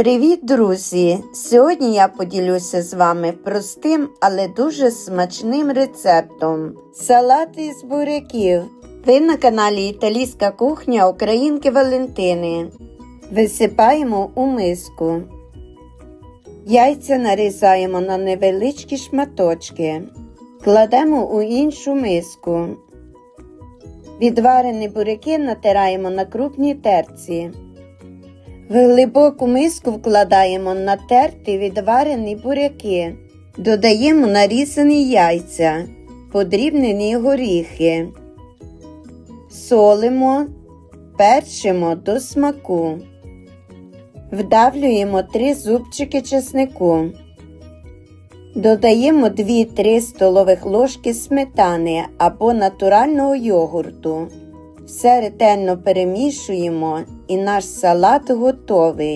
Привіт, друзі! Сьогодні я поділюся з вами простим, але дуже смачним рецептом. Салат із буряків. Ви на каналі Італійська кухня Українки Валентини. Висипаємо у миску. Яйця нарізаємо на невеличкі шматочки. Кладемо у іншу миску. Відварені буряки натираємо на крупній терці. В глибоку миску вкладаємо натерті відварені буряки, додаємо нарізані яйця, подрібнені горіхи, солимо, перчимо до смаку, вдавлюємо 3 зубчики чеснику, додаємо 2-3 столових ложки сметани або натурального йогурту. Все ретельно перемішуємо і наш салат готовий.